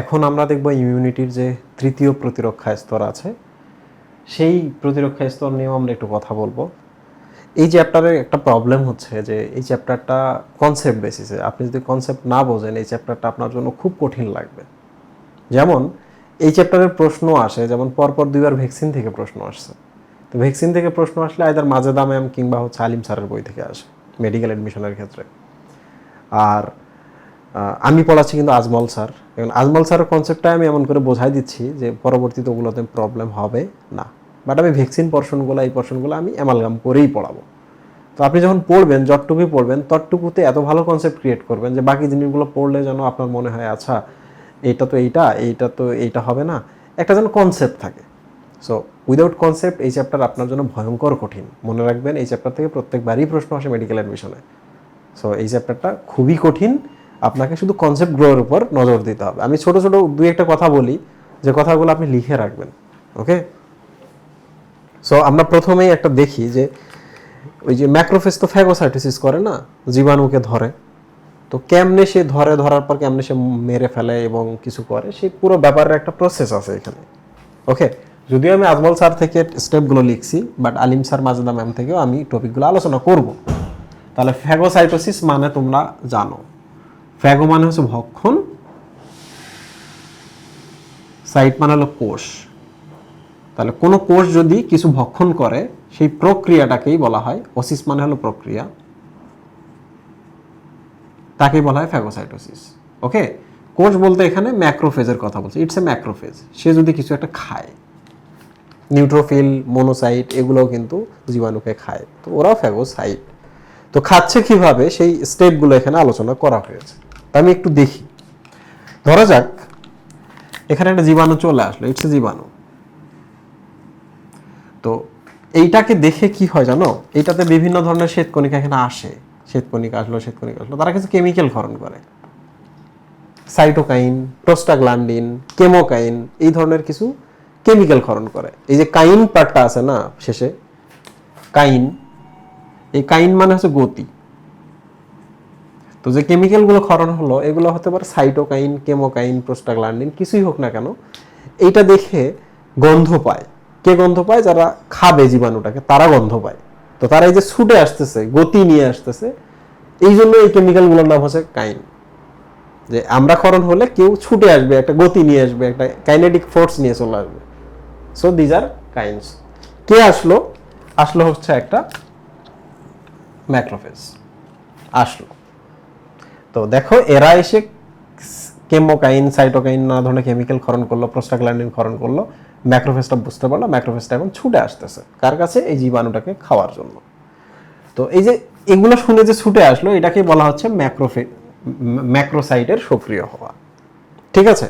এখন আমরা দেখব ইমিউনিটির যে তৃতীয় প্রতিরক্ষা স্তর আছে। সেই প্রতিরক্ষা স্তর নিয়েও আমরা একটু কথা বলব। এই চ্যাপ্টারের একটা প্রবলেম হচ্ছে যে এই চ্যাপ্টারটা কনসেপ্ট বেসিসে আপনি যদি কনসেপ্ট না বোঝেন, এই চ্যাপ্টারটা আপনার জন্য খুব কঠিন লাগবে। যেমন, এই চ্যাপ্টারের প্রশ্ন আসে, যেমন পরপর দুইবার ভ্যাকসিন থেকে প্রশ্ন আসছে। তো ভ্যাকসিন থেকে প্রশ্ন আসলে আয়দার মাজেদা ম্যাম কিংবা হচ্ছে আলিম স্যারের বই থেকে আসে মেডিকেল অ্যাডমিশনের ক্ষেত্রে। আর আমি পড়াচ্ছি কিন্তু আজমল স্যার। এখন আজমল স্যারের কনসেপ্টটা আমি এমন করে বোঝাই দিচ্ছি যে পরবর্তীতে ওগুলোতে প্রবলেম হবে না। বাট আমি ভ্যাকসিন পর্শনগুলো এই পর্শনগুলো আমি অ্যামালগাম করেই পড়াবো। তো আপনি যখন পড়বেন, যতটুকুই পড়বেন, ততটুকুতে এত ভালো কনসেপ্ট ক্রিয়েট করবেন যে বাকি জিনিসগুলো পড়লে যেন আপনার মনে হয় আচ্ছা এইটা তো এইটা এইটা তো এইটা হবে না। একটা যেন কনসেপ্ট থাকে। সো উইদাউট কনসেপ্ট এই চ্যাপ্টার আপনার জন্য ভয়ঙ্কর কঠিন। মনে রাখবেন, এই চ্যাপ্টার থেকে প্রত্যেকবারই প্রশ্ন আসে মেডিকেল অ্যাডমিশনে সো এই চ্যাপ্টারটা খুবই কঠিন। আপনাকে শুধু কনসেপ্ট গ্রোয়ের উপর নজর দিতে হবে। আমি ছোট ছোট দুই একটা কথা বলি যে কথাগুলো আপনি লিখে রাখবেন ওকে সো আমরা প্রথমেই একটা দেখি যে ওই যে ম্যাক্রোফেস তো ফ্যাগোসাইটোসিস করে না, জীবাণুকে ধরে। তো কেমনে সে ধরে, ধরার পর কেমনে সে মেরে ফেলে এবং কিছু করে, সেই পুরো ব্যাপারের একটা প্রসেস আছে এখানে ওকে যদিও আমি আজমল স্যার থেকে স্টেপগুলো লিখছি but Alim sir, Majeda ma'am থেকেও আমি টপিকগুলো আলোচনা করব। তাহলে ফ্যাগোসাইটোসিস মানে তোমরা জানো। ফ্যাগো মানে হচ্ছে ভক্ষণ। সাইট মানে হলো কোষ। তাহলে কোনো কোষ যদি কিছু ভক্ষণ করে, সেই প্রক্রিয়াটাকেই বলা হয় ওসিস মানে হলো প্রক্রিয়া। তাকেই বলা হয় ফ্যাগোসাইটোসিস ওকে? কোষ বলতে এখানে ম্যাক্রোফেজের কথা বলছে। ইটস এ ম্যাক্রোফেজ সে যদি কিছু একটা খায় নিউট্রোফিল মোনোসাইট এগুলোও কিন্তু জীবাণুকে খায়। তো ওরাও ফ্যাগোসাইট তো খাচ্ছে কীভাবে? সেই স্টেপগুলো এখানে আলোচনা করা হয়েছে। আমি একটু দেখি। ধরা যাক, এখানে একটা জীবাণু চলে আসলো। ইটস জীবাণু। তো এইটাকে দেখে কি হয় জানো? এইটাতে বিভিন্ন ধরনের শ্বেতকণিকা এখানে আসে। শ্বেতকণিকা আসলো শ্বেতকণিকা আসলো। তারা কিছু কেমিক্যাল ক্ষরণ করে। সাইটোকাইন প্রোস্টাগ্ল্যান্ডিন কেমোকাইন এই ধরনের কিছু কেমিক্যাল ক্ষরণ করে। এই যে কাইন পার্টটা আছে না শেষে? কাইন। এই কাইন মানে হচ্ছে গতি। তো যে কেমিক্যালগুলো ক্ষরণ হলো, এগুলো হতে পারে সাইটোকাইন কেমোকাইন প্রোস্টাগ্ল্যান্ডিন কিছুই হোক না কেন, এইটা দেখে গন্ধ পায়। কে গন্ধ পায়? যারা খাবে জীবাণুটাকে, তারা গন্ধ পায়। তো তারা এই যে ছুটে আসতেছে, গতি নিয়ে আসতেছে, এই জন্য এই কেমিক্যালগুলোর নাম হচ্ছে কাইন। যে আমরা ক্ষরণ হলে কেউ ছুটে আসবে, একটা গতি নিয়ে আসবে, একটা কাইনেটিক ফোর্স নিয়ে চলে আসবে। So these are কাইন্স। কে আসলো? আসলো হচ্ছে একটা ম্যাক্রোফেজ। আসলো। তো দেখো, এরা এসে কেমোকাইন, সাইটোকাইন নানা ধরনের কেমিক্যাল ক্ষরণ করল প্রোস্টাগ্ল্যান্ডিন ক্ষরণ করল। ম্যাক্রোফেসটা বুঝতে পারল ম্যাক্রোফেসটা এখন ছুটে আসতেছে, কার কাছে? এই জীবাণুটাকে খাওয়ার জন্য। তো এই যে এগুলো শুনে যে ছুটে আসলো, এটাকে বলা হচ্ছে ম্যাক্রোফে, ম্যাক্রোসাইটের সক্রিয় হওয়া। ঠিক আছে?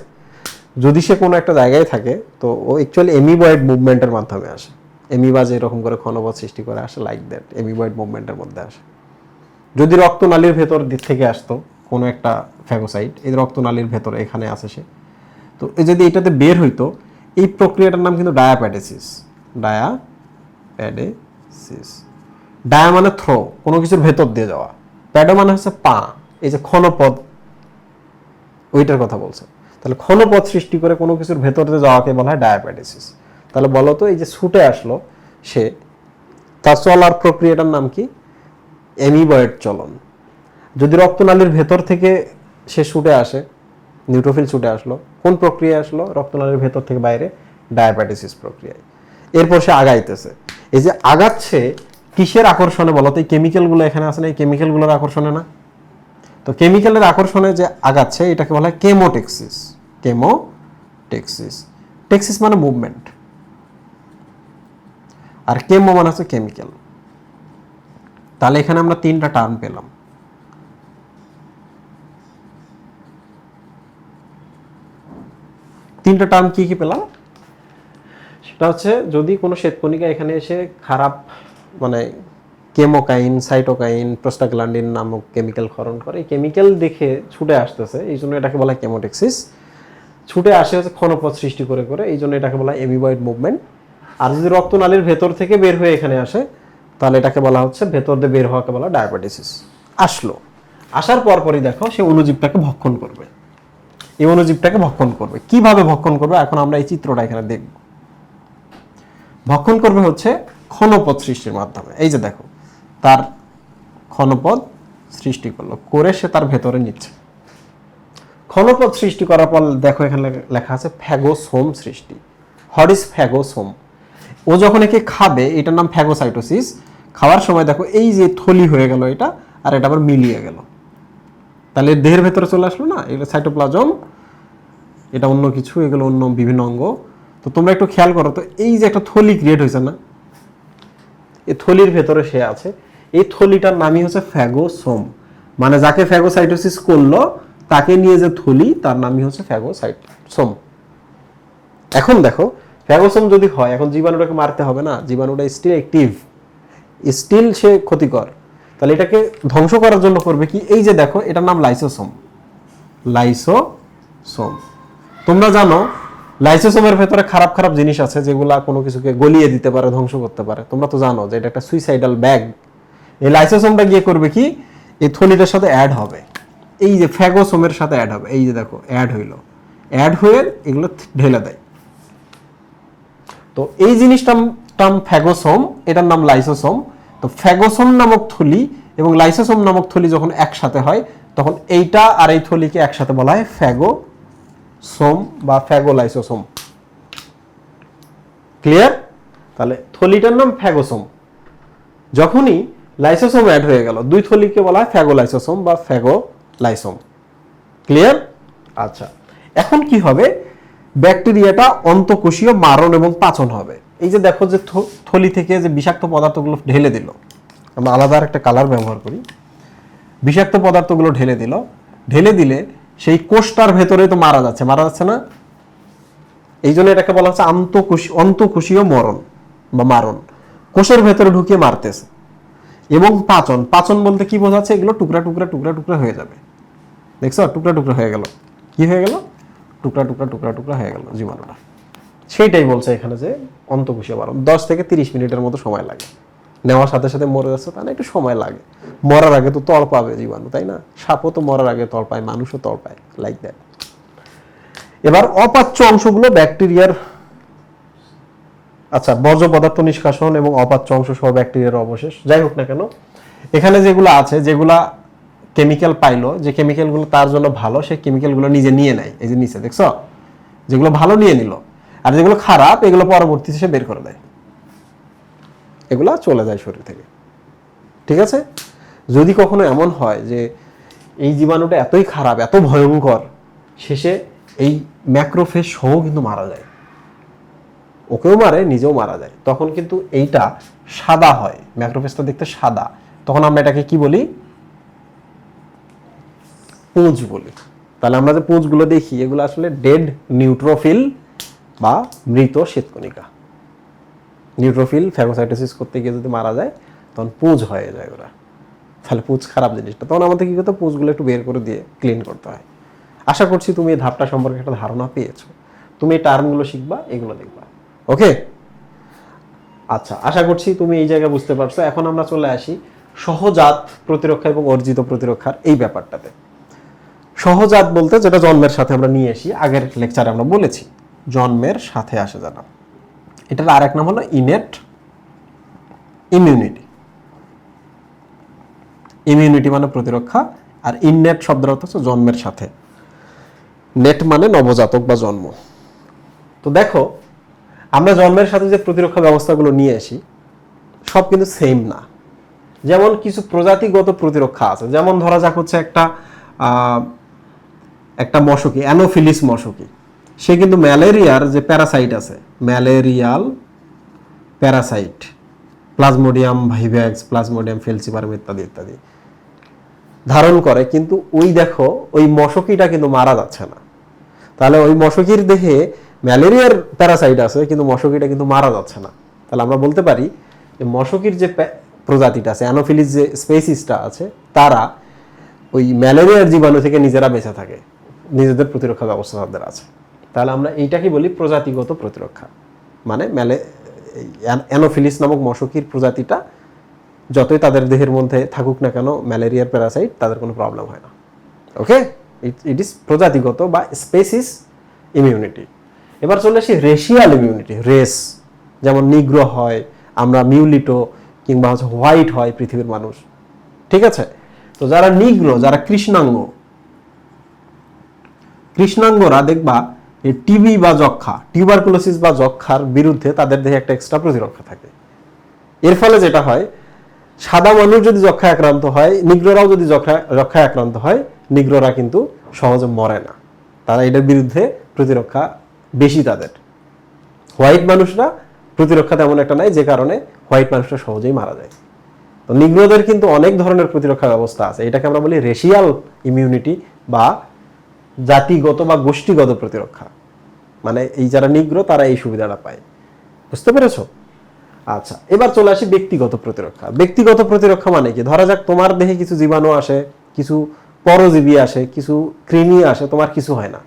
যদি সে কোনো একটা জায়গায় থাকে, তো ও অ্যাকচুয়ালি এমিবয়েড মুভমেন্টের মাধ্যমে আসে। এমিবা যে এরকম করে ক্ষণপথ সৃষ্টি করে আসে লাইক দ্যাট এমিবয়েড মুভমেন্টের মধ্যে আসে। যদি রক্তনালীর ভেতর দিক থেকে আসতো, কোনো একটা ফ্যাগোসাইট এই রক্তনালীর ভেতর এখানে আসে সে। তো এই যদি এটাতে বের হইতো, এই প্রক্রিয়াটার নাম কিন্তু ডায়াপ্যাডেসিস ডায়াপ্যাডেসিস ডায়া মানে থ্রো কোনো কিছুর ভেতর দিয়ে যাওয়া। প্যাডো মানে হচ্ছে পা, এই যে ক্ষণপদ ওইটার কথা বলছে। তাহলে ক্ষণপথ সৃষ্টি করে কোনো কিছুর ভেতর দিয়ে যাওয়াকে বলা হয় ডায়াপ্যাডেসিস তাহলে বলো তো, এই যে ছুটে আসলো সে, তার চলার প্রক্রিয়াটার নাম কি? অ্যামিবয়েড চলন। যদি রক্তনালীর ভেতর থেকে সে ছুটে আসে নিউট্রোফিল ছুটে আসলো, কোন প্রক্রিয়া আসলো? রক্তনালীর ভেতর থেকে বাইরে ডায়াবেটিসিস প্রক্রিয়ায়। এরপর সে আগাইতেছে। এই যে আগাচ্ছে, কিসের আকর্ষণে বলো তো, এই কেমিক্যালগুলো এখানে আছে না, এই কেমিক্যালগুলোর আকর্ষণে না? তো কেমিক্যালের আকর্ষণে যে আগাচ্ছে, এটাকে বলা হয় কেমোটেক্সিস কেমোটেক্সিস টেক্সিস মানে মুভমেন্ট আর কেমো মানে হচ্ছে কেমিক্যাল তাহলে এখানে আমরা তিনটা টার্ম পেলাম। তিনটা টার্ম কি কি পেলাম? সেটা হচ্ছে যদি কোনো শ্বেতকণিকা এখানে এসে খারাপ মানে কেমোকাইন, সাইটোকাইন প্রোস্টাগ্ল্যান্ডিন নামক কেমিক্যাল ক্ষরণ করে, এই কেমিক্যাল দেখে ছুটে আসতেছে, এই জন্য এটাকে বলা হয় কেমোটেক্সিস ছুটে আসে হচ্ছে ক্ষণপথ সৃষ্টি করে করে, এই জন্য এটাকে বলা হয় এমিবয়েড মুভমেন্ট আর যদি রক্তনালীর ভেতর থেকে বের হয়ে এখানে আসে, তাহলে এটাকে বলা হচ্ছে ভেতর দিয়ে বের হওয়াকে বলা ডায়াবেটিসিস। আসলো। আসার পরপরই দেখো, সে অনুজীবটাকে ভক্ষণ করবে। এই অণুজীবটাকে ভক্ষণ করবে। কীভাবে ভক্ষণ করবে? এখন আমরা এই চিত্রটা এখানে দেখব। ভক্ষণ করবে হচ্ছে ক্ষণপদ সৃষ্টির মাধ্যমে। এই যে দেখো, তার ক্ষণপদ সৃষ্টি করল, করে সে তার ভেতরে নিচ্ছে। ক্ষণপদ সৃষ্টি করার পর দেখো এখানে লেখা আছে ফ্যাগোসোম সৃষ্টি। ইজ ফ্যাগোসোম? ও যখন একে খাবে, এটার নাম ফ্যাগোসাইটোসিস খাওয়ার সময় দেখো এই যে থলি হয়ে গেল এটা, আর এটা আবার মিলিয়ে গেল। তাহলে দেহের ভেতরে চলে আসলো না? এটা সাইটোপ্লাজম এটা অন্য কিছু, এগুলো অন্য বিভিন্ন অঙ্গ। তো তোমরা একটু খেয়াল করো, তো এই যে একটা থলি ক্রিয়েট হয়েছে না এই থলির ভেতরে সে আছে, এই থলিটার নামই হচ্ছে ফ্যাগোসোম মানে যাকে ফ্যাগোসাইটোসিস করল, তাকে নিয়ে যে থলি, তার নামই হচ্ছে ফ্যাগোসাইটোসোম এখন দেখো ফ্যাগোসোম যদি হয়, এখন জীবাণুটাকে মারতে হবে না, জীবাণুটা স্টিল অ্যাক্টিভ স্টিল সে ক্ষতিকর। তাহলে এটাকে ধ্বংস করার জন্য করবে কি? এই যে দেখো, এটার নাম লাইসোসোম। লাইসোসোম। তোমরা জানো, লাইসোসোমের ভেতরে খারাপ খারাপ জিনিস আছে যেগুলা কোনো কিছুকে গলিয়ে দিতে পারে, ধ্বংস করতে পারে। তোমরা তো জানো যে এটা একটা সুইসাইডাল ব্যাগ এই লাইসোসোমটা গিয়ে করবে কি? এই থলিটার সাথে অ্যাড হবে। এই যে ফ্যাগোসোমের সাথে অ্যাড হবে। এই যে দেখো অ্যাড হইল। অ্যাড হয়ে এগুলো ঢেলে দেয়। তো এই জিনিসটা টার্ম ফ্যাগোসোম, এটার নাম লাইসোসোম। তো ফ্যাগোসোম নামক থলি এবং লাইসোসোম নামক থলি যখন একসাথে হয়, তখন এইটা আর এই থলিকে একসাথে বলা হয় ফ্যাগোসোম বা ফ্যাগোলাইসোসোম। ক্লিয়ার? তাহলে থলিটার নাম ফ্যাগোসোম। যখনই লাইসোসোম অ্যাড হয়ে গেল, দুই থলিকে বলা হয় ফ্যাগোলাইসোসোম বা ফ্যাগোলাইসোম। ক্লিয়ার? আচ্ছা। এখন কি হবে? ব্যাকটেরিয়াটা অন্তকোষীয় মারণ এবং পাচন হবে। এই যে দেখো যে থলি থেকে যে বিষাক্ত পদার্থগুলো ঢেলে দিল, আমরা আলাদা একটা কালার ব্যবহার করি। বিষাক্ত পদার্থগুলো ঢেলে দিল। ঢেলে দিলে সেই কোষটার ভেতরে তো মারা যাচ্ছে। মারা যাচ্ছে না? এই জন্য এটাকে বলা হচ্ছে আন্তঃকোষী অন্তঃকোষীয় মরণ বা মারণ। কোষের ভেতরে ঢুকিয়ে মারতেছে এবং পাচন। পাচন বলতে কি বোঝাচ্ছে? এগুলো টুকরা টুকরা টুকরা টুকরা হয়ে যাবে। দেখছ? টুকরা টুকরা হয়ে গেল। কি হয়ে গেল? টুকরা টুকরা টুকরা টুকরা হয়ে গেল জীবাণুটা সেইটাই বলছে এখানে যে অন্তঃকোষীয় বারণ। দশ থেকে তিরিশ মিনিটের মতো সময় লাগে। নেওয়ার সাথে সাথে মরে যাচ্ছে তা না একটু সময় লাগে। মরার আগে তো তল পাবে জীবাণু, তাই না? সাপও তো মরার আগে তল পায়, মানুষও তল পায় লাইক দ্যাট এবার অপাচ্য অংশগুলো ব্যাকটেরিয়ার আচ্ছা বর্জ্য পদার্থ নিষ্কাশন এবং অপাচ্য অংশ সহ ব্যাকটেরিয়ার অবশেষ। যাই হোক না কেন, এখানে যেগুলো আছে, যেগুলা কেমিক্যাল পাইলো, যে কেমিক্যালগুলো তার জন্য ভালো সেই কেমিক্যালগুলো নিজে নিয়ে নেয়, এই যে নিচে, দেখছ? যেগুলো ভালো নিয়ে নিল। আর যেগুলো খারাপ, এগুলো পরবর্তীতে সে বের করে দেয়। এগুলো চলে যায় শরীর থেকে। ঠিক আছে? যদি কখনো এমন হয় যে এই জীবাণুটা এতই খারাপ, এত ভয়ঙ্কর, শেষে এই ম্যাক্রোফেজ সহ কিন্তু মারা যায়। ওকেও মারে, নিজেও মারা যায়। তখন কিন্তু এইটা সাদা হয়। ম্যাক্রোফেজটা দেখতে সাদা। তখন আমরা এটাকে কি বলি? পুঁজ বলি। তাহলে আমরা যে পুঁজগুলো দেখি, এগুলো আসলে ডেড নিউট্রোফিল বা মৃত শ্বেতকণিকা। নিউট্রোফিল ফ্যাগোসাইটোসিস করতে গিয়ে যদি মারা যায়, তখন পুঁজ হয়ে যায় ওরা। তাহলে পুঁজ খারাপ জিনিসটা। তখন আমাদের কি করতে? পুঁজগুলো একটু বের করে দিয়ে ক্লিন করতে হয়। আশা করছি তুমি এই ধাপটা সম্পর্কে একটা ধারণা পেয়েছ। তুমি এই টার্মগুলো শিখবা, এগুলো দেখবা। ওকে? আচ্ছা আশা করছি তুমি এই জায়গায় বুঝতে পারছ। এখন আমরা চলে আসি সহজাত প্রতিরক্ষা এবং অর্জিত প্রতিরক্ষার এই ব্যাপারটাতে। সহজাত বলতে যেটা জন্মের সাথে আমরা নিয়ে আসি, আগের লেকচারে আমরা বলেছি, জন্মের সাথে আসে জানা এটার আরেক নাম হলো ইনেট ইমিউনিটি ইমিউনিটি মানে প্রতিরক্ষা, আর ইননেট শব্দের অর্থ হচ্ছে জন্মের সাথে। নেট মানে নবজাতক বা জন্ম। তো দেখো, আমরা জন্মের সাথে যে প্রতিরক্ষা ব্যবস্থাগুলো নিয়ে আসি, সব কিন্তু সেম না। যেমন কিছু প্রজাতিগত প্রতিরক্ষা আছে, যেমন ধরা যাক হচ্ছে একটা একটা মশকি, অ্যানোফিলিস মশকি। সে কিন্তু ম্যালেরিয়ার যে প্যারাসাইট আছে, malarial parasite, plasmodium vivax plasmodium falciparum ইত্যাদি ইত্যাদি। ধারণ করে, কিন্তু ওই দেখো, ওই মশকিটা কিন্তু মারা যাচ্ছে না। তাহলে ওই মশকির দেহে ম্যালেরিয়ার প্যারাসাইট আছে, কিন্তু মশকিটা কিন্তু মারা যাচ্ছে না। তাহলে আমরা বলতে পারি যে মশকির যে প্রজাতিটা আছে, অ্যানোফিলিস যে স্পেসিসটা আছে, তারা ওই ম্যালেরিয়ার জীবাণু থেকে নিজেরা বেঁচে থাকে। নিজেদের প্রতিরক্ষা ব্যবস্থা তাদের আছে। তাহলে আমরা এইটাকে বলি প্রজাতিগত প্রতিরক্ষা। মানে ম্যালে অ্যান- অ্যানোফিলিস নামক মশকির প্রজাতিটা যতই তাদের দেহের মধ্যে থাকুক না কেন, ম্যালেরিয়ার প্যারাসাইট, তাদের কোনো প্রবলেম হয় না। ওকে? ইট ইজ প্রজাতিগত বা স্পেসিস ইমিউনিটি। এবার চলে আসি রেশিয়াল ইমিউনিটি, রেস। যেমন নিগ্রো হয়, আমরা মিউলিটো কিংবা হচ্ছে হোয়াইট হয় পৃথিবীর মানুষ। ঠিক আছে? তো যারা নিগ্রো, যারা কৃষ্ণাঙ্গ কৃষ্ণাঙ্গরা দেখবা টিবি বা যক্ষা টিউবারকুলোসিস বা যক্ষার বিরুদ্ধে তাদের দেহে একটা এক্সট্রা প্রতিরক্ষা থাকে। এর ফলে যেটা হয়, সাদা মানুষ যদি যক্ষায় আক্রান্ত হয়, নিগ্রোরাও যদি যক্ষা যক্ষায় আক্রান্ত হয়, নিগ্রোরা কিন্তু সহজে মরে না। তারা এটার বিরুদ্ধে প্রতিরক্ষা বেশি তাদের। হোয়াইট মানুষরা প্রতিরক্ষা তেমন একটা নাই, যে কারণে হোয়াইট মানুষরা সহজেই মারা যায়। তো নিগ্রোদের কিন্তু অনেক ধরনের প্রতিরক্ষা ব্যবস্থা আছে। এটাকে আমরা বলি রেশিয়াল ইমিউনিটি বা জাতিগত বা গোষ্ঠীগত প্রতিরক্ষা। মানে এই যারা নিগ্র তারা এই সুবিধাটা পায়। বুঝতে পেরেছ? আচ্ছা এবার চলে আসি ব্যক্তিগত প্রতিরক্ষা। ব্যক্তিগত প্রতিরক্ষা মানে কি? ধরা যাক তোমার দেহে কিছু জীবাণু আসে, কিছু পরজীবী আসে, কিছু কৃমি আসে, তোমার কিছু হয় না।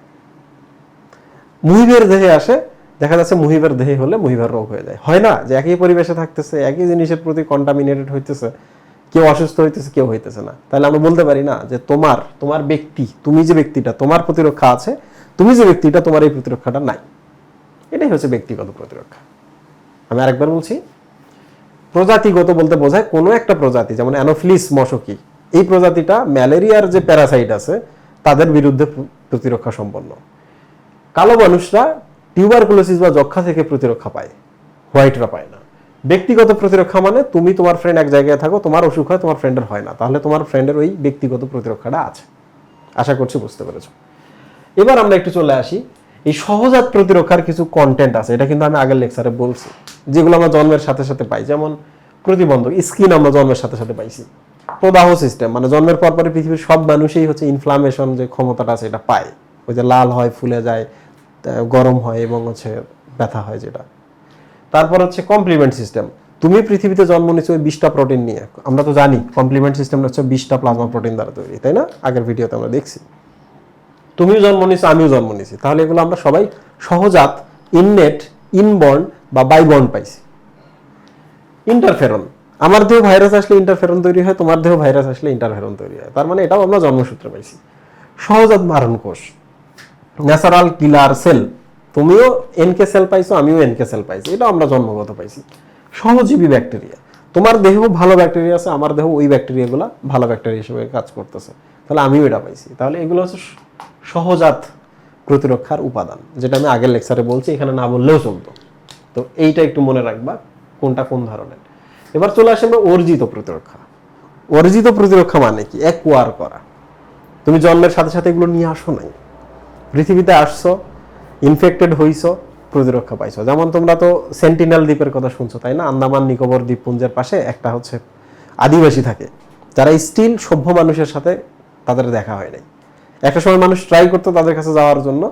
মুহিবের দেহে আসে, দেখা যাচ্ছে মুহিবের দেহে হলে মুহিবের রোগ হয়ে যায়। হয় না যে একই পরিবেশে থাকতেছে, একই জিনিসের প্রতি কন্টামিনেটেড হইতেছে কেউ অসুস্থ হইতেছে, কেউ হইতেছে না। তাহলে আমরা বলতে পারি না যে তোমার তোমার ব্যক্তি, তুমি যে ব্যক্তিটা, তোমার প্রতিরক্ষা আছে, তুমি যে ব্যক্তিটা, তোমার এই প্রতিরক্ষাটা নাই। এটাই হচ্ছে ব্যক্তিগত প্রতিরক্ষা। আমি আরেকবার বলছি, প্রজাতিগত বলতে বোঝায় কোনো একটা প্রজাতি, যেমন অ্যানোফিলিস মশকি, এই প্রজাতিটা ম্যালেরিয়ার যে প্যারাসাইট আছে, তাদের বিরুদ্ধে প্রতিরক্ষা সম্পন্ন। কালো মানুষরা টিউবারকুলোসিস বা যক্ষা থেকে প্রতিরক্ষা পায়, হোয়াইটরা পায় না। ব্যক্তিগত প্রতিরক্ষা মানে তুমি তোমার ফ্রেন্ড এক জায়গায় থাকো, তোমার অসুখ হয়, তোমার ফ্রেন্ডের হয় না। তাহলে তোমার ফ্রেন্ডের ওই ব্যক্তিগত প্রতিরক্ষাটা আছে। আশা করছি বুঝতে পেরেছ। এবার আমরা একটু চলে আসি। এই সহজাত প্রতিরক্ষার কিছু কন্টেন্ট আছে, এটা কিন্তু আমি আগের লেকচারে বলছি, যেগুলো আমরা জন্মের সাথে সাথে পাই। যেমন প্রতিবন্ধক স্কিন আমরা জন্মের সাথে সাথে পাইছি। প্রদাহ সিস্টেম মানে জন্মের পর পরে পৃথিবীর সব মানুষই হচ্ছে ইনফ্লামেশন যে ক্ষমতাটা আছে, এটা পায়। ওই যে লাল হয়, ফুলে যায় গরম হয় এবং হচ্ছে ব্যথা হয় যেটা। তারপর হচ্ছে কমপ্লিমেন্ট সিস্টেম তুমি পৃথিবীতে জন্ম নিচ্ছ ওই বিশটা প্রোটিন নিয়ে। আমরা তো জানি কমপ্লিমেন্ট সিস্টেম হচ্ছে বিশটা প্লাজমা প্রোটিন দ্বারা তৈরি, তাই না? আগের ভিডিওতে আমরা দেখছি। তুমিও জন্ম নিছো আমিও জন্ম নিছি তাহলে এগুলো আমরা সবাই সহজাত ইননেট ইনবর্ন বা বাইবর্ন পাইছি। ইন্টারফেরন আমার দেহ ভাইরাস আসলে ইন্টারফেরন তৈরি হয়, তোমার দেহ ভাইরাস আসলে ইন্টারফেরন তৈরি হয়। তার মানে এটাও আমরা জন্মসূত্রে পাইছি। সহজাত মারণ কোষ ন্যাচারাল কিলার সেল তুমিও এনকে সেল পাইছো, আমিও এনকে সেল পাইছি। এটা আমরা জন্মগত পাইছি। সহজীবী ব্যাকটেরিয়া তোমার দেহ ভালো ব্যাকটেরিয়া আছে, আমার দেহ ওই ব্যাকটেরিয়াগুলো ভালো ব্যাকটেরিয়া হিসেবে কাজ করতেছে। তাহলে আমিও এটা পাইছি। তাহলে এগুলো হচ্ছে সহজাত প্রতিরক্ষার উপাদান, যেটা আমি আগের লেকচারে বলছি, এখানে না বললেও চলতো। তো এইটা একটু মনে রাখবা, কোনটা কোন ধরনের। এবার চলে আসে আমরা অর্জিত প্রতিরক্ষা। অর্জিত প্রতিরক্ষা মানে কি? একোয়ার করা। তুমি জন্মের সাথে সাথে এগুলো নিয়ে আসো নাই। পৃথিবীতে আসছো ইনফেক্টেড হইছো, প্রতিরক্ষা পাইছো। যেমন তোমরা তো সেন্টিনেল দ্বীপের কথা শুনছো, তাই না? আন্দামান, নিকোবর দ্বীপপুঞ্জের পাশে একটা হচ্ছে আদিবাসী থাকে। যারা স্টিল সভ্য মানুষের সাথে তাদের দেখা হয় নাই। একটা সময় মানুষ ট্রাই করতো তাদের কাছে যাওয়ার জন্য।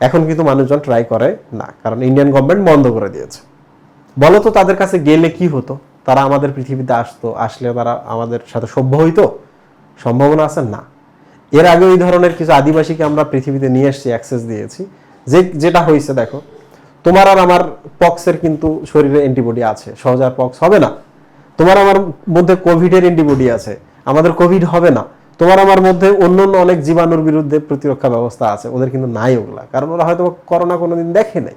এখন কিন্তু মানুষজন ট্রাই করে না, কারণ ইন্ডিয়ান গভর্নমেন্ট বন্ধ করে দিয়েছে। বলো তো তাদের কাছে গেলে কি হতো? তারা আমাদের পৃথিবীতে আসতো আসলে তারা আমাদের সাথে সভ্য হইতো? সম্ভাবনা আছে? না। এর আগে ওই ধরনের কিছু আদিবাসীকে আমরা পৃথিবীতে নিয়ে এসেছি অ্যাক্সেস দিয়েছি। যে, যেটা হয়েছে দেখো, তোমার আর আমার পক্সের কিন্তু শরীরে অ্যান্টিবডি আছে। সহজে আর পক্স হবে না। তোমার আমার মধ্যে কোভিডের অ্যান্টিবডি আছে। আমাদের কোভিড হবে না। তোমার আমার মধ্যে অন্য অন্য অনেক জীবাণুর বিরুদ্ধে প্রতিরক্ষা ব্যবস্থা আছে। ওদের কিন্তু নাই ওগুলা। কারণ ওরা হয়তো করোনা কোনোদিন দেখে নাই।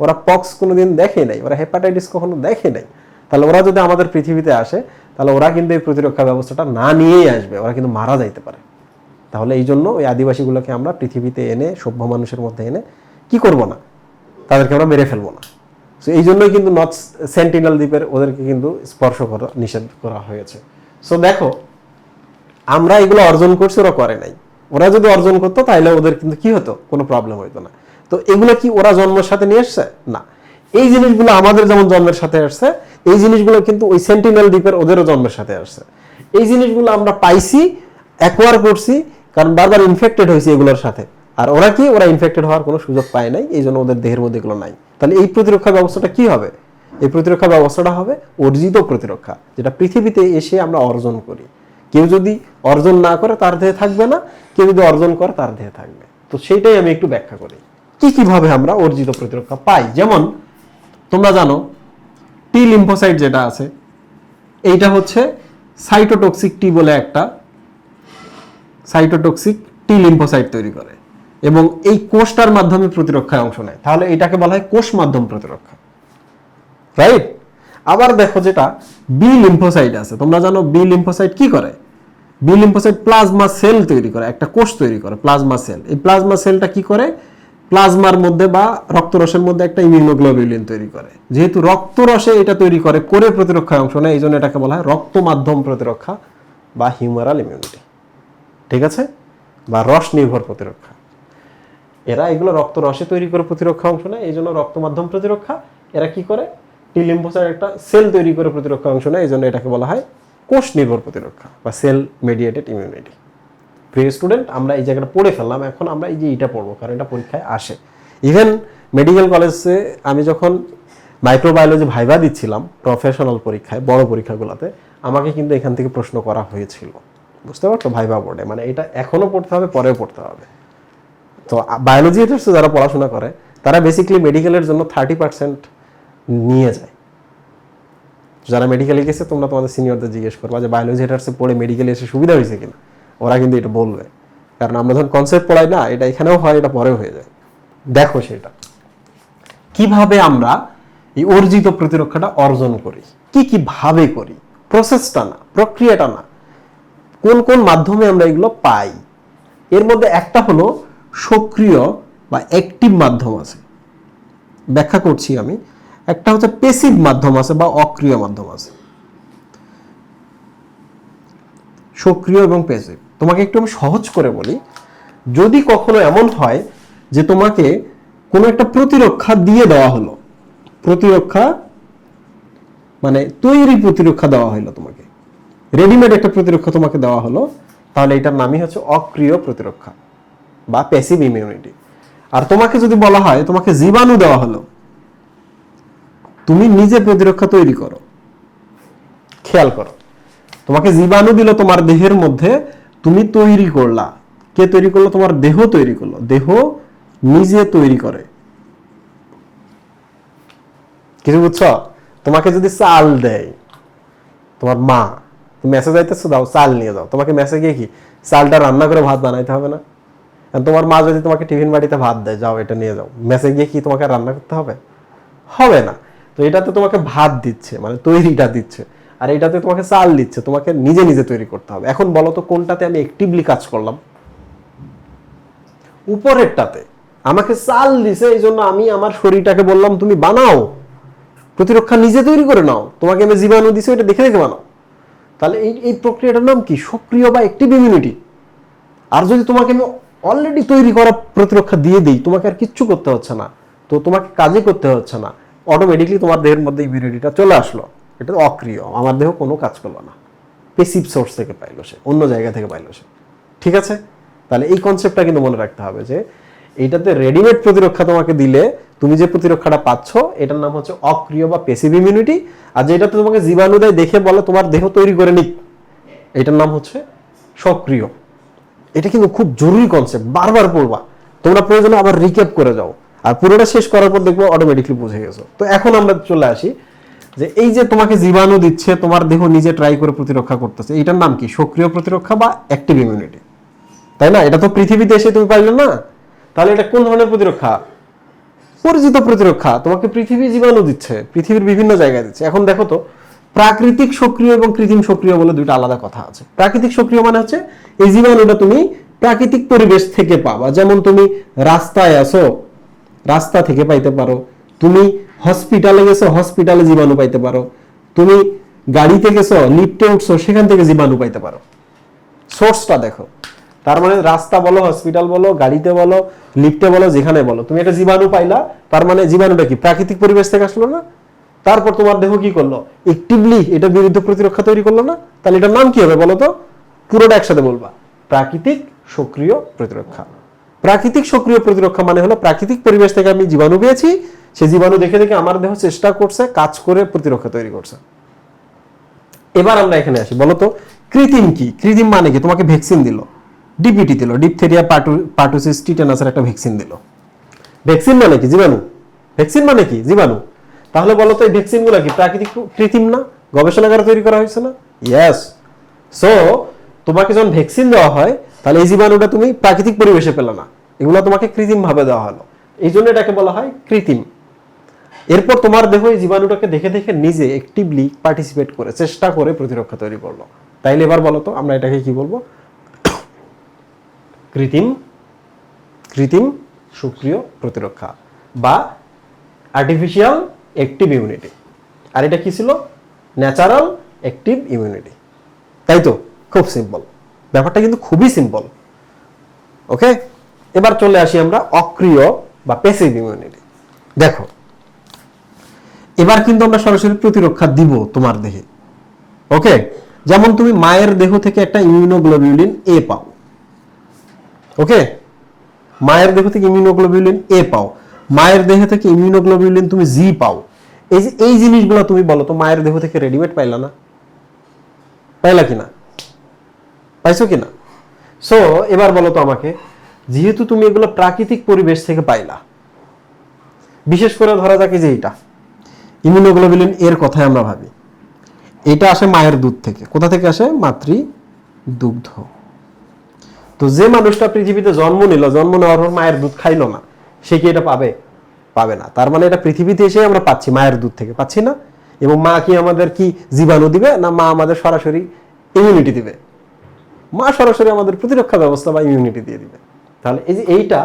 ওরা পক্স কোনোদিন দেখে নাই। ওরা হেপাটাইটিস কখনো দেখে নাই। তাহলে ওরা যদি আমাদের পৃথিবীতে আসে, তাহলে ওরা কিন্তু এই প্রতিরক্ষা ব্যবস্থাটা না নিয়েই আসবে। ওরা কিন্তু মারা যাইতে পারে। তাহলে এই জন্য ওই আদিবাসীগুলোকে আমরা পৃথিবীতে এনে, সভ্য মানুষের মধ্যে এনে কি করব না? তাদেরকে আমরা মেরে ফেলব না। সো এই জন্যই কিন্তু নর্থ সেন্টিনাল দ্বীপের ওদেরকে কিন্তু স্পর্শ করা, নিষেধ করা হয়েছে। সো দেখো, আমরা এগুলো অর্জন করছি, ওরা করে নাই। ওরা যদি অর্জন করতো, তাহলে ওদের কিন্তু কি হতো? কোনো প্রবলেম হতো না। তো এগুলো কি ওরা জন্মের সাথে নিয়ে এসছে? না। এই জিনিসগুলো আমাদের যেমন জন্মের সাথে আসছে, এই জিনিসগুলো কিন্তু ওই সেন্টিনেল দ্বীপের ওদেরও জন্মের সাথে আসছে। এই জিনিসগুলো আমরা পাইছি অ্যাকোয়ার করছি, কারণ বারবার ইনফেক্টেড হয়েছে এগুলোর সাথে। আর ওরা কি? ওরা ইনফেক্টেড হওয়ার কোনো সুযোগ পায় নাই, এই জন্য ওদের দেহের মধ্যে এগুলো নাই। তাহলে এই প্রতিরক্ষা ব্যবস্থাটা কি হবে? এই প্রতিরক্ষা ব্যবস্থাটা হবে অর্জিত প্রতিরক্ষা, যেটা পৃথিবীতে এসে আমরা অর্জন করি। কেউ যদি অর্জন না করে, তার দেহে থাকবে না। কেউ যদি অর্জন করে, তার দেহে থাকবে। তো সেইটাই আমি একটু ব্যাখ্যা করি। কি কীভাবে আমরা অর্জিত প্রতিরক্ষা পাই? যেমন, তোমরা জানো টি লিম্ফোসাইট যেটা আছে, এইটা হচ্ছে সাইটোটক্সিক টি বলে একটা সাইটোটক্সিক টি লিম্ফোসাইট তৈরি করে। এবং এই কোষটার মাধ্যমে প্রতিরক্ষায় অংশ নেয়। তাহলে এটাকে বলা হয় কোষ মাধ্যম প্রতিরক্ষা। রাইট আবার দেখো যেটা বি লিম্ফোসাইট আছে। তোমরা জানো বি লিম্ফোসাইট কি করে? বি লিম্ফোসাইট প্লাজমা সেল তৈরি করে, একটা কোষ তৈরি করে প্লাজমা সেল এই প্লাজমা সেলটা কি করে? প্লাজমার মধ্যে বা রক্তরসের মধ্যে একটা ইমিউনোগ্লোবিউলিন তৈরি করে। যেহেতু রক্তরসে এটা তৈরি করে করে প্রতিরক্ষায় অংশ নেয় এই জন্য এটাকে বলা হয় রক্ত মাধ্যম প্রতিরক্ষা বা হিউমারাল ইমিউনিটি ঠিক আছে? বা রস নির্ভর প্রতিরক্ষা। এরা এগুলো রক্ত রসে তৈরি করে প্রতিরক্ষা অংশ নেয়, এই জন্য রক্ত মাধ্যম প্রতিরক্ষা। এরা কি করে? টিলিম্পোসাইট একটা সেল তৈরি করে প্রতিরক্ষা অংশ নেয়, এই জন্য এটাকে বলা হয় কোষ নির্ভর প্রতিরক্ষা বা সেল মেডিয়েটেড ইমিউনিটি। প্রিয় স্টুডেন্ট, আমরা এই জায়গাটা পড়ে ফেললাম, এখন আমরা এই যে এটা পড়ব, কারণ এটা পরীক্ষায় আসে। ইভেন মেডিকেল কলেজে আমি যখন মাইক্রোবায়োলজি ভাইবা দিচ্ছিলাম প্রফেশনাল পরীক্ষায়, বড় পরীক্ষাগুলোতে, আমাকে কিন্তু এখান থেকে প্রশ্ন করা হয়েছিল। বুঝতে পারছ? ভাইবা বোর্ডে মানে এটা এখনও পড়তে হবে, পরেও পড়তে হবে। তো বায়োলজি এটার্সে যারা পড়াশোনা করে, তারা বেসিক্যালি মেডিকেলের জন্য থার্টি পার্সেন্ট নিয়ে যায়। যারা মেডিকেলে গেছে, তোমরা তোমাদের সিনিয়রদের জিজ্ঞেস করবা যে বায়োলজি এটার্সে পড়ে মেডিকেলে এসে সুবিধা হয়েছে কিনা? ওরা কিন্তু এটা বলবে। কারণ আমরা যখন কনসেপ্ট পড়াই না, এটা এখানেও হয়, এটা পরেও হয়ে যায়। দেখো সেটা। কীভাবে আমরা এই অর্জিত প্রতিরক্ষাটা অর্জন করি? কি কি ভাবে করি? প্রসেসটা না, প্রক্রিয়াটা না। কোন কোন মাধ্যমে আমরা এগুলো পাই? এর মধ্যে একটা হলো সক্রিয় বা অ্যাক্টিভ মাধ্যম আছে। ব্যাখ্যা করছি আমি। একটা হচ্ছে পেসিভ মাধ্যম আছে বা অক্রিয় মাধ্যম আছে। সক্রিয় এবং পেসিভ তোমাকে একটু আমি সহজ করে বলি, যদি কখনো এমন হয় যে তোমাকে কোনো একটা প্রতিরক্ষা দিয়ে দেওয়া হলো, প্রতিরক্ষা মানে তৈরি প্রতিরক্ষা দেওয়া হলো তোমাকে রেডিমেড একটা প্রতিরক্ষা তোমাকে দেওয়া হলো, তাহলে এটার নামই হচ্ছে অক্রিয় প্রতিরক্ষা। বা প্যাসিভ ইমিউনিটি আর তোমাকে যদি বলা হয়, তোমাকে জীবাণু দেওয়া হলো, তুমি নিজে প্রতিরক্ষা তৈরি করো। খেয়াল করো। তোমাকে জীবাণু দিল তোমার দেহের মধ্যে, তুমি তৈরি করলা। কে তৈরি করল? তোমার দেহ তৈরি করল। দেহ নিজে তৈরি করে। কিছু বুঝছ? তোমাকে যদি চাল দেয়, তোমার মা, তুমি মেসে আইতেছো, দাও, চাল নিয়ে যাও। তোমাকে মেসেজ গিয়ে কি? চালটা রান্না করে ভাত বানাইতে হবে না? তোমার মা যদি তোমাকে টিফিন বাড়িতে ভাত দেয়, যাও এটা নিয়ে যাও। মেসেজ গিয়ে কি তোমাকে রান্না করতে হবে? হবে না। তো এটাতে তোমাকে ভাত দিচ্ছে মানে তৈরিটা দিচ্ছে। আর এটাতে তোমাকে চাল দিচ্ছে, তোমাকে নিজে নিজে তৈরি করতে হবে। এখন বলো তো, কোনটাতে আমি অ্যাক্টিভলি কাজ করলাম? উপরেরটাতে। আমাকে চাল দিছে এই জন্য আমি আমার শরীরটাকে বললাম, তুমি বানাও। প্রতিরক্ষা নিজে তৈরি করে নাও। তোমাকে আমি জীবাণু দিছে ওটা দেখে দেখে বানাও। তাহলে এই এই প্রক্রিয়াটার নাম কি? সক্রিয় বা অ্যাক্টিভ ইমিউনিটি আর যদি তোমাকে আমি অলরেডি তৈরি করা প্রতিরক্ষা দিয়ে দিই, তোমাকে আর কিচ্ছু করতে হচ্ছে না। তো তোমাকে কাজই করতে হচ্ছে না। অটোমেটিকলি তোমার দেহের মধ্যে ইমিউনিটিটা চলে আসলো। এটা অক্রিয়। আমার দেহ কোনো কাজ করল না। পেসিভ সোর্স থেকে পাইলো সে, অন্য জায়গা থেকে পাইলো সে। ঠিক আছে? তাহলে এই কনসেপ্টটা কিন্তু মনে রাখতে হবে যে, এটাতে রেডিমেড প্রতিরক্ষা তোমাকে দিলে তুমি যে প্রতিরক্ষাটা পাচ্ছ, এটার নাম হচ্ছে অক্রিয় বা পেসিভ ইমিউনিটি আর যেটাতে তোমাকে জীবাণু দেয় দেখে বলে তোমার দেহ তৈরি করে নিক। এটার নাম হচ্ছে সক্রিয়। এটা কিন্তু খুব জরুরি কনসেপ্ট বারবার পড়বা তোমরা প্রয়োজনে আবার রিক্যাপ করে যাও। আর পুরোটা শেষ করার পর দেখব অটোমেটিকলি বুঝে গেছো। তো এখন আমরা চলে আসি যে এই যে তোমাকে জীবাণু দিচ্ছে, তোমার দেহ নিজে ট্রাই করে প্রতিরক্ষা করতেছে, এটার নাম কি? সক্রিয় প্রতিরক্ষা বা অ্যাক্টিভ ইমিউনিটি তাই না? এটা তো পৃথিবীতে এসে তুমি পাইলে না। তাহলে এটা কোন ধরনের প্রতিরক্ষা? পরিচিত প্রতিরক্ষা। তোমাকে পৃথিবী জীবাণু দিচ্ছে, পৃথিবীর বিভিন্ন জায়গায় দিচ্ছে। এখন দেখো তো প্রাকৃতিক সক্রিয় এবং কৃত্রিম সক্রিয় বলে দুইটা আলাদা কথা আছে। প্রাকৃতিক সক্রিয় মানে হচ্ছে এই জীবাণুটা তুমি প্রাকৃতিক পরিবেশ থেকে পাবা। যেমন তুমি রাস্তায় আসো রাস্তা থেকে পাইতে পারো। তুমি হসপিটালে গেছো হসপিটালে জীবাণু পাইতে পারো। তুমি গাড়িতে গেছো লিফটে উঠছো, সেখান থেকে জীবাণু পাইতে পারো। সোর্সটা দেখো। তার মানে রাস্তা বলো হসপিটাল বলো, গাড়িতে বলো লিফটে বলো, যেখানে বলো। তুমি একটা জীবাণু পাইলা, তার মানে জীবাণুটা কি? প্রাকৃতিক পরিবেশ থেকে আসলো না? তারপর তোমার দেহ কি করল? একটিভলি এটা বিরুদ্ধে প্রতিরক্ষা তৈরি করল না? তাহলে এটার নাম কি হবে বলো তো পুরোটা একসাথে বলবা। প্রাকৃতিক সক্রিয় প্রতিরক্ষা। প্রাকৃতিক সক্রিয় প্রতিরক্ষা মানে হলো প্রাকৃতিক পরিবেশ থেকে আমি জীবাণু পেয়েছি সেই জীবাণু দেখে দেখে আমার দেহ চেষ্টা করছে, কাজ করে প্রতিরক্ষা তৈরি করছে। এবার আমরা এখানে আসি। বলো তো কৃত্রিম কি? কৃত্রিম মানে কি? তোমাকে ভ্যাকসিন দিল। ডিপিটি দিল ডিপথেরিয়া পার্টুসিস টিটানাসের একটা ভ্যাকসিন দিল। ভ্যাকসিন মানে কি? জীবাণু। ভ্যাকসিন মানে কি? জীবাণু। তাহলে বলো তো এই ভ্যাকসিনগুলো কি প্রাকৃতিক কৃত্রিম না? গবেষণাগারে তৈরি করা হয়েছে না? ইয়েস সো তোমাকে যখন ভ্যাকসিন দেওয়া হয় তাহলে এই জীবাণুটা তুমি প্রাকৃতিক পরিবেশে পেলে না। এগুলো তোমাকে কৃত্রিম ভাবে দেওয়া হলো। এই জন্য এটাকে বলা হয় কৃত্রিম। এরপর তোমার দেহ এই জীবাণুটাকে দেখে দেখে নিজে অ্যাক্টিভলি পার্টিসিপেট করে চেষ্টা করে প্রতিরক্ষা তৈরি করল। তাইলে এবার বলো তো আমরা এটাকে কি বলব? কৃত্রিম কৃত্রিম সক্রিয় প্রতিরক্ষা বা আর্টিফিশিয়াল অ্যাক্টিভ ইমিউনিটি আর এটা কি ছিল? ন্যাচারাল অ্যাক্টিভ ইমিউনিটি তাই তো? খুব সিম্পল ব্যাপারটা কিন্তু খুবই সিম্পল ওকে এবার চলে আসি আমরা অক্রিয় বা প্যাসিভ ইমিউনিটি দেখো, এবার কিন্তু আমরা সরাসরি প্রতিরক্ষা দিব তোমার দেহে। ওকে যেমন তুমি মায়ের দেহ থেকে একটা ইমিউনোগ্লোবিউলিন এ পাও। ওকে মায়ের দেহ থেকে ইমিউনোগ্লোবিউলিন এ পাও। মায়ের দেহ থেকে ইমিউনোগ্লোবিউলিন তুমি জি পাও। এই যে, এই জিনিসগুলো তুমি বলো, তো মায়ের দেহ থেকে রেডিমেড পাইলা না? পাইলা কিনা? পাইছো কিনা? সো এবার বলো তো আমাকে, যেহেতু তুমি এগুলো প্রাকৃতিক পরিবেশ থেকে পাইলা, বিশেষ করে ধরা যাক যে এইটা ইমিউনোগ্লোবিলিন এর কথাই আমরা ভাবি। এটা আসে মায়ের দুধ থেকে। কোথা থেকে আসে? মাতৃ দুগ্ধ তো যে মানুষটা পৃথিবীতে জন্ম নিল, জন্ম নেওয়ার পর মায়ের দুধ খাইলো না, সে কি এটা পাবে? পাবে না। তার মানে এটা পৃথিবীতে এসে আমরা পাচ্ছি, মায়ের দুধ থেকে। পাচ্ছি না? এবং মা কি আমাদের কি জীবাণু দিবে, না মা আমাদের সরাসরি ইমিউনিটি দিবে? মা সরাসরি আমাদের প্রতিরক্ষা ব্যবস্থা বা ইমিউনিটি দিয়ে দিবে। তাহলে এই যে এইটা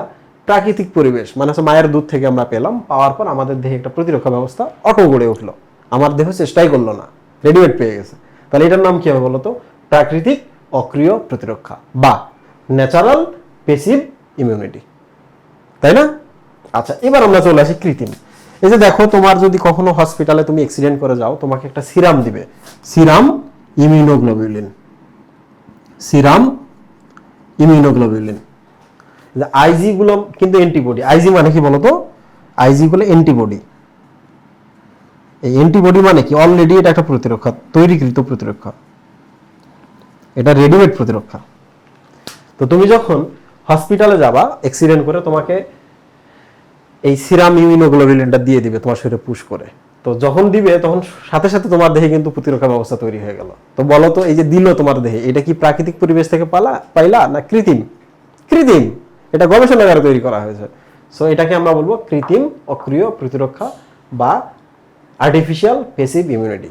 প্রাকৃতিক পরিবেশ মানে হচ্ছে মায়ের দুধ থেকে আমরা পেলাম, পাওয়ার পর আমাদের দেহে একটা প্রতিরক্ষা ব্যবস্থা অটো গড়ে উঠল। আমার দেহ চেষ্টাই করল না রেডিমেড পেয়ে গেছে। তাহলে এটার নাম কি হবে বলতো প্রাকৃতিক অক্রিয় প্রতিরক্ষা বা ন্যাচারাল পেসিভ ইমিউনিটি তাই না? আচ্ছা এবার আমরা চলে আসি কৃত্রিম। এই যে দেখো, তোমার যদি কখনো হসপিটালে তুমি অ্যাক্সিডেন্ট করে যাও, তোমাকে একটা সিরাম দিবে। Serum immunoglobulin serum immunoglobulin Ig গুলো কিন্তু অ্যান্টিবডি আইজি মানে কি বলতো? আইজি গুলো অ্যান্টিবডি এই অ্যান্টিবডি মানে কি? অলরেডি এটা একটা প্রতিরক্ষা, তৈরিকৃত প্রতিরক্ষা। এটা রেডিমেড প্রতিরক্ষা। তো তুমি যখন হসপিটালে যাবা অ্যাক্সিডেন্ট করে তোমাকে এই সিরাম ইমিউনোগ্লোবিলিনটা দিয়ে দিবে তোমার শরীরে পুশ করে। তো যখন দিবে, তখন সাথে সাথে তোমার দেহে কিন্তু প্রতিরক্ষা ব্যবস্থা তৈরি হয়ে গেল। তো বলো তো, এই যে দিল তোমার দেহে, এটা কি প্রাকৃতিক পরিবেশ থেকে পালা, পাইলা না কৃত্রিম? কৃত্রিম! এটা গবেষণাগারে তৈরি করা হয়েছে। সো এটাকে আমরা বলব কৃত্রিম অক্রিয় প্রতিরক্ষা বা আর্টিফিশিয়াল পেসিভ ইমিউনিটি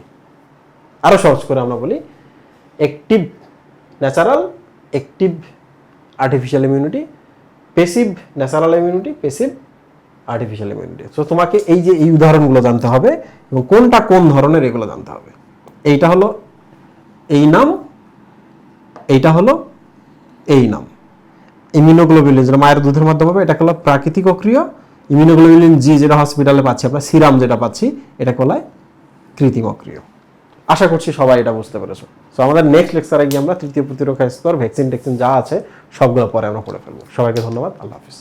আরও সহজ করে আমরা বলি active natural active artificial immunity passive natural immunity passive artificial immunity so তোমাকে এই যে এই উদাহরণগুলো জানতে হবে এবং কোনটা কোন ধরনের এগুলো জানতে হবে। এইটা হলো এই নাম, এইটা হলো এই নাম। ইমিউনোগ্লোবিলিন যেটা মায়ের দুধের মাধ্যমে পাবে এটা হলো প্রাকৃতিক অক্রিয়। ইমিউনোগ্লোবিলিন জি যেটা হসপিটালে পাচ্ছি আমরা সিরাম যেটা পাচ্ছি এটা বলা কৃত্রিম অক্রিয়। আশা করছি সবাই এটা বুঝতে পেরেছ। সো আমাদের নেক্সট লেকচারে গিয়ে আমরা তৃতীয় প্রতিরক্ষা স্তর ভ্যাকসিন টেকসিন যা আছে, সবগুলো পরে আমরা পড়ে ফেলব। সবাইকে ধন্যবাদ, আল্লাহ হাফিজ।